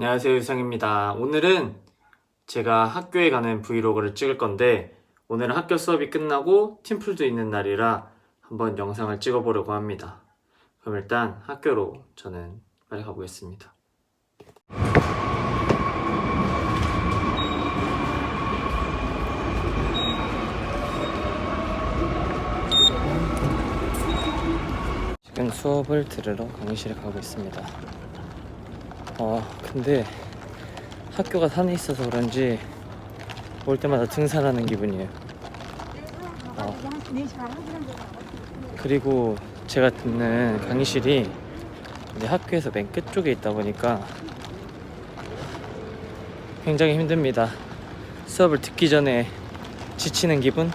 안녕하세요 유성입니다. 오늘은 제가 학교에 가는 브이로그를 찍을 건데 오늘은 학교 수업이 끝나고 팀플도 있는 날이라 한번 영상을 찍어보려고 합니다. 그럼 일단 학교로 저는 빨리 가보겠습니다. 지금 수업을 들으러 강의실에 가고 있습니다. 어, 근데 학교가 산에 있어서 그런지 올 때마다 등산하는 기분이에요. 어. 그리고 제가 듣는 강의실이 이제 학교에서 맨 끝쪽에 있다 보니까 굉장히 힘듭니다. 수업을 듣기 전에 지치는 기분?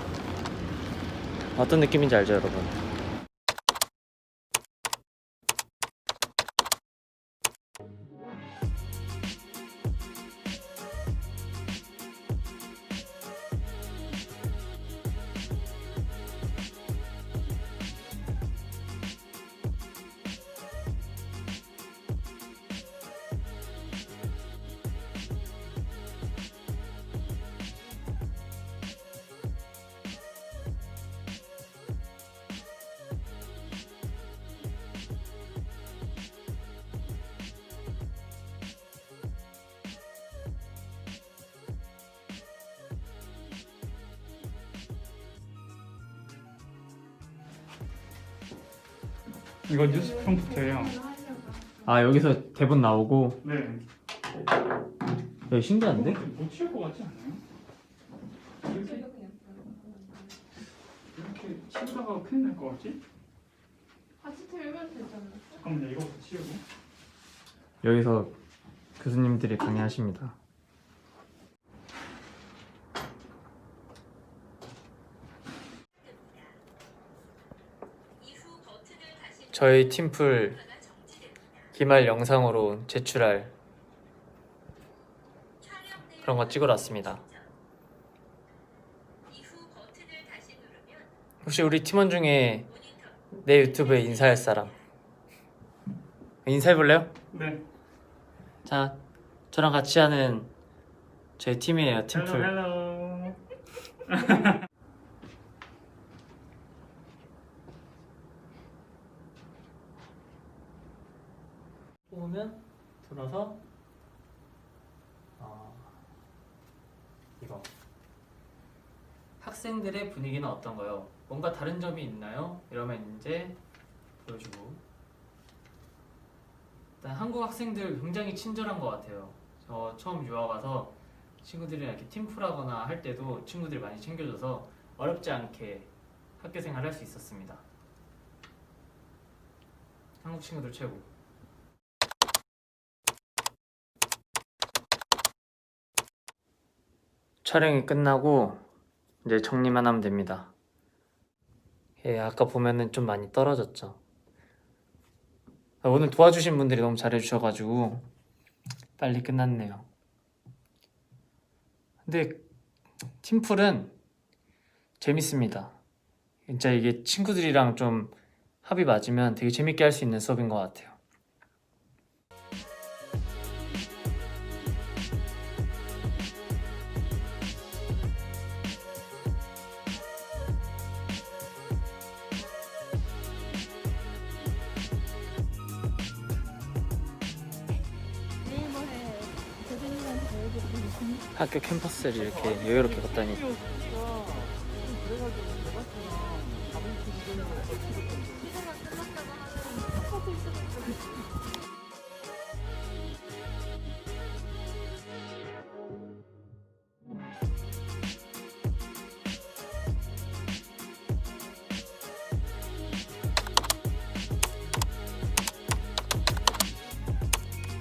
어떤 느낌인지 알죠, 여러분? 이거 뉴스 프롬프트예요. 아, 여기서 대본 나오고 네. 여기 신기한데? 못 치울 것 같지 않아요? 이렇게 이렇게 치우다가 큰일 날 것 같지? 같이 들면 되잖아. 잠깐만요. 이거부터 치우고. 여기서 교수님들이 강의하십니다. 저희 팀플 기말 영상으로 제출할 그런 거 찍으러 왔습니다. 혹시 우리 팀원 중에 내 유튜브에 인사할 사람 인사해볼래요? 네. 자, 저랑 같이 하는 저희 팀이에요, 팀플. 헬로 헬로. 뽑으면 돌아서 어, 이거 학생들의 분위기는 어떤가요? 뭔가 다른 점이 있나요? 이러면 이제 보여주고 일단 한국 학생들 굉장히 친절한 것 같아요. 저 처음 유학 와서 친구들이랑 이렇게 팀플하거나 할 때도 친구들이 많이 챙겨줘서 어렵지 않게 학교 생활을 할수 있었습니다. 한국 친구들 최고. 촬영이 끝나고 이제 정리만 하면 됩니다. 예, 아까 보면은 좀 많이 떨어졌죠. 아, 오늘 도와주신 분들이 너무 잘해주셔가지고 빨리 끝났네요. 근데 팀플은 재밌습니다. 진짜 이게 친구들이랑 좀 합이 맞으면 되게 재밌게 할 수 있는 수업인 것 같아요. 학교 캠퍼스를 이렇게 여유롭게 걷다니.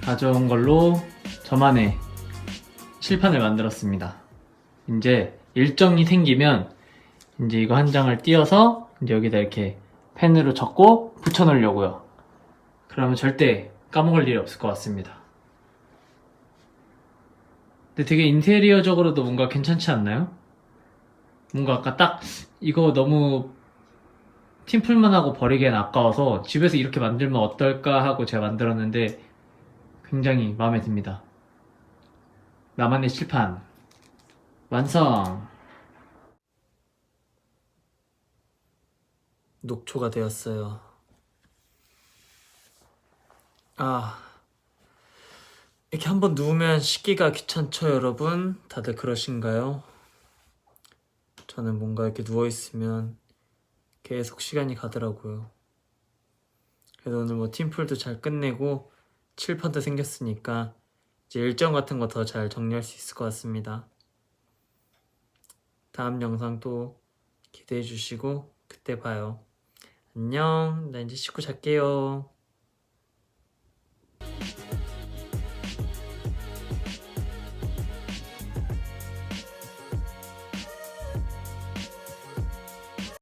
가져온 걸로 저만의 칠판을 만들었습니다. 이제 일정이 생기면 이제 이거 한 장을 띄어서 이제 여기다 이렇게 펜으로 적고 붙여 놓으려고요. 그러면 절대 까먹을 일이 없을 것 같습니다. 근데 되게 인테리어적으로도 뭔가 괜찮지 않나요? 뭔가 아까 딱 이거 너무 팀플만 하고 버리기엔 아까워서 집에서 이렇게 만들면 어떨까 하고 제가 만들었는데 굉장히 마음에 듭니다. 나만의 칠판 완성! 녹초가 되었어요. 아, 이렇게 한번 누우면 씻기가 귀찮죠, 여러분? 다들 그러신가요? 저는 뭔가 이렇게 누워있으면 계속 시간이 가더라고요. 그래서 오늘 뭐 팀플도 잘 끝내고 칠판도 생겼으니까 이제 일정 같은 거 더 잘 정리할 수 있을 것 같습니다. 다음 영상 또 기대해 주시고 그때 봐요. 안녕. 나 이제 씻고 잘게요.